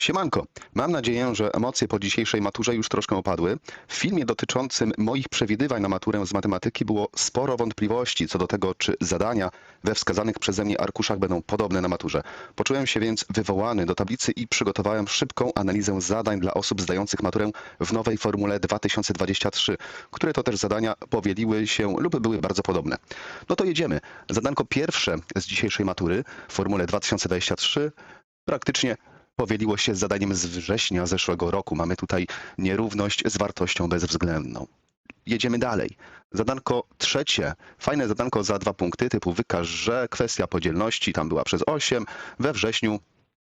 Siemanko, mam nadzieję, że emocje po dzisiejszej maturze już troszkę opadły. W filmie dotyczącym moich przewidywań na maturę z matematyki było sporo wątpliwości co do tego, czy zadania we wskazanych przeze mnie arkuszach będą podobne na maturze. Poczułem się więc wywołany do tablicy i przygotowałem szybką analizę zadań dla osób zdających maturę w nowej formule 2023, które to też zadania powieliły się lub były bardzo podobne. No to jedziemy. Zadanko pierwsze z dzisiejszej matury w formule 2023 praktycznie powieliło się z zadaniem z września zeszłego roku. Mamy tutaj nierówność z wartością bezwzględną. Jedziemy dalej. Zadanko trzecie. Fajne zadanko za dwa punkty, typu wykaż, że kwestia podzielności tam była przez 8. We wrześniu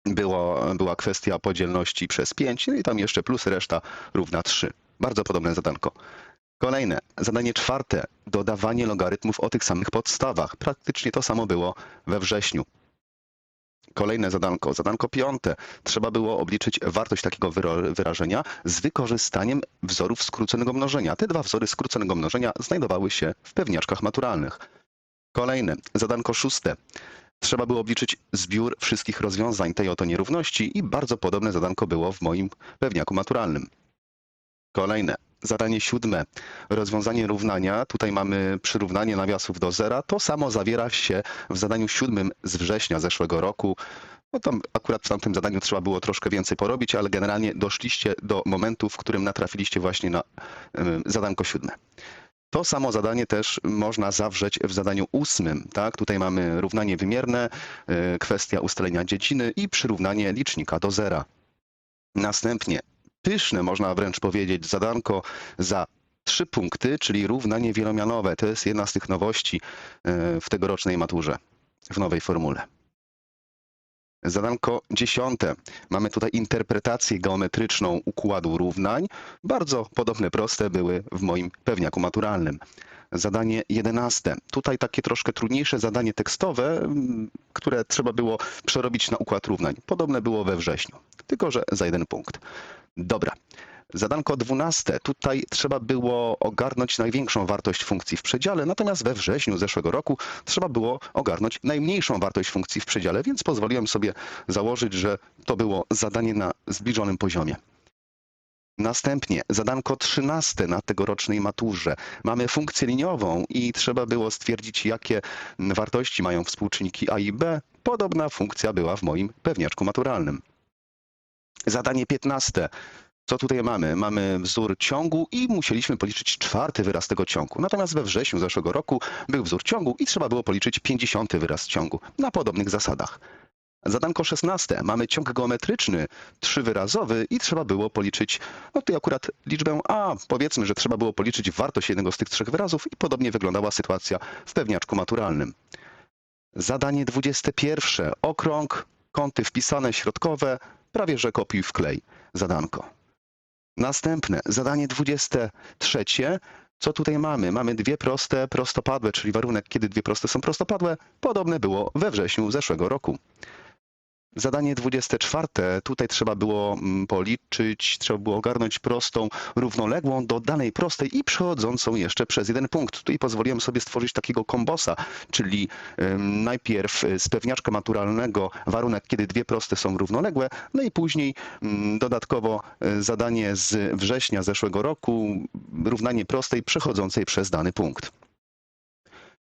było, była kwestia podzielności przez 5, no i tam jeszcze plus reszta równa 3. Bardzo podobne zadanko. Kolejne, zadanie czwarte. Dodawanie logarytmów o tych samych podstawach. Praktycznie to samo było we wrześniu. Kolejne zadanko, zadanko piąte. Trzeba było obliczyć wartość takiego wyrażenia z wykorzystaniem wzorów skróconego mnożenia. Te dwa wzory skróconego mnożenia znajdowały się w pewniaczkach maturalnych. Kolejne, zadanko szóste. Trzeba było obliczyć zbiór wszystkich rozwiązań tej oto nierówności i bardzo podobne zadanko było w moim pewniaku maturalnym. Kolejne, zadanie siódme. Rozwiązanie równania. Tutaj mamy przyrównanie nawiasów do zera. To samo zawiera się w zadaniu siódmym z września zeszłego roku. No tam akurat w tamtym zadaniu trzeba było troszkę więcej porobić, ale generalnie doszliście do momentu, w którym natrafiliście właśnie na zadanko siódme. To samo zadanie też można zawrzeć w zadaniu ósmym. Tak? Tutaj mamy równanie wymierne, y, kwestia ustalenia dziedziny i przyrównanie licznika do zera. Następnie pyszne, można wręcz powiedzieć, zadanko za trzy punkty, czyli równanie wielomianowe. To jest jedna z tych nowości y, w tegorocznej maturze, w nowej formule. Zadanko dziesiąte. Mamy tutaj interpretację geometryczną układu równań. Bardzo podobne, proste były w moim pewniaku maturalnym. Zadanie jedenaste. Tutaj takie troszkę trudniejsze zadanie tekstowe, mm, które trzeba było przerobić na układ równań. Podobne było we wrześniu, tylko że za jeden punkt. Dobra. Zadanko dwunaste. Tutaj trzeba było ogarnąć największą wartość funkcji w przedziale, natomiast we wrześniu zeszłego roku trzeba było ogarnąć najmniejszą wartość funkcji w przedziale, więc pozwoliłem sobie założyć, że to było zadanie na zbliżonym poziomie. Następnie zadanko 13 na tegorocznej maturze. Mamy funkcję liniową i trzeba było stwierdzić, jakie wartości mają współczynniki a i b. Podobna funkcja była w moim pewniaczku maturalnym. Zadanie 15. Co tutaj mamy? Mamy wzór ciągu i musieliśmy policzyć czwarty wyraz tego ciągu. Natomiast we wrześniu zeszłego roku był wzór ciągu i trzeba było policzyć pięćdziesiąty wyraz ciągu na podobnych zasadach. Zadanko 16. Mamy ciąg geometryczny trzywyrazowy i trzeba było policzyć, no tutaj akurat liczbę A. Powiedzmy, że trzeba było policzyć wartość jednego z tych trzech wyrazów i podobnie wyglądała sytuacja w pewniaczku maturalnym. Zadanie 21. Okrąg, kąty wpisane, środkowe, prawie że kopiuj wklej. Zadanko. Następne, zadanie 23. Co tutaj mamy? Mamy dwie proste prostopadłe, czyli warunek, kiedy dwie proste są prostopadłe. Podobne było we wrześniu zeszłego roku. Zadanie 24. Tutaj trzeba było mm, policzyć, trzeba było ogarnąć prostą równoległą do danej prostej i przechodzącą jeszcze przez jeden punkt. Tutaj pozwoliłem sobie stworzyć takiego kombosa, czyli najpierw y, z pewniaczka maturalnego warunek, kiedy dwie proste są równoległe, no i później mm, dodatkowo y, zadanie z września zeszłego roku, równanie prostej przechodzącej przez dany punkt.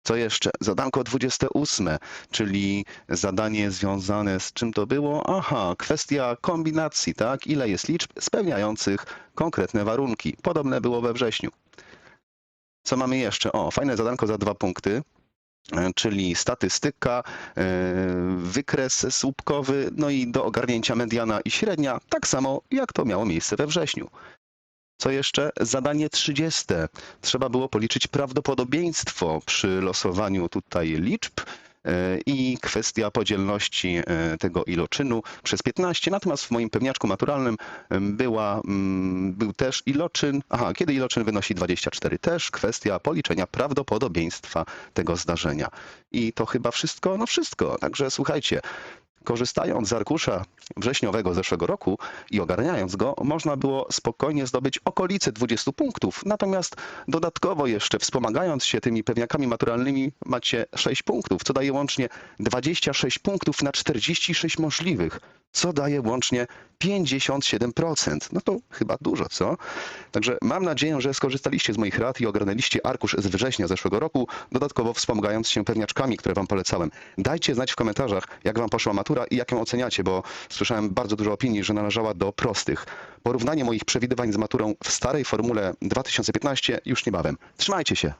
Co jeszcze? Zadanko 28, czyli zadanie związane z czym to było? Aha, kwestia kombinacji, tak? Ile jest liczb spełniających konkretne warunki. Podobne było we wrześniu. Co mamy jeszcze? O, fajne zadanko za dwa punkty, e, czyli statystyka, e, wykres słupkowy, no i do ogarnięcia mediana i średnia, tak samo jak to miało miejsce we wrześniu. Co jeszcze? Zadanie 30. Trzeba było policzyć prawdopodobieństwo przy losowaniu tutaj liczb e, i kwestia podzielności e, tego iloczynu przez 15. Natomiast w moim pewniaczku maturalnym była, mm, był też iloczyn, aha, kiedy iloczyn wynosi 24, też kwestia policzenia prawdopodobieństwa tego zdarzenia. I to chyba wszystko, no wszystko. Także słuchajcie, korzystając z arkusza wrześniowego zeszłego roku i ogarniając go, można było spokojnie zdobyć okolice 20 punktów. Natomiast dodatkowo jeszcze wspomagając się tymi pewniakami maturalnymi macie 6 punktów, co daje łącznie 26 punktów na 46 możliwych, co daje łącznie 57%. No to chyba dużo, co? Także mam nadzieję, że skorzystaliście z moich rad i ogarnęliście arkusz z września zeszłego roku, dodatkowo wspomagając się pewniaczkami, które wam polecałem. Dajcie znać w komentarzach, jak wam poszła matura i jak ją oceniacie, bo słyszałem bardzo dużo opinii, że należała do prostych. Porównanie moich przewidywań z maturą w starej formule 2015 już niebawem. Trzymajcie się!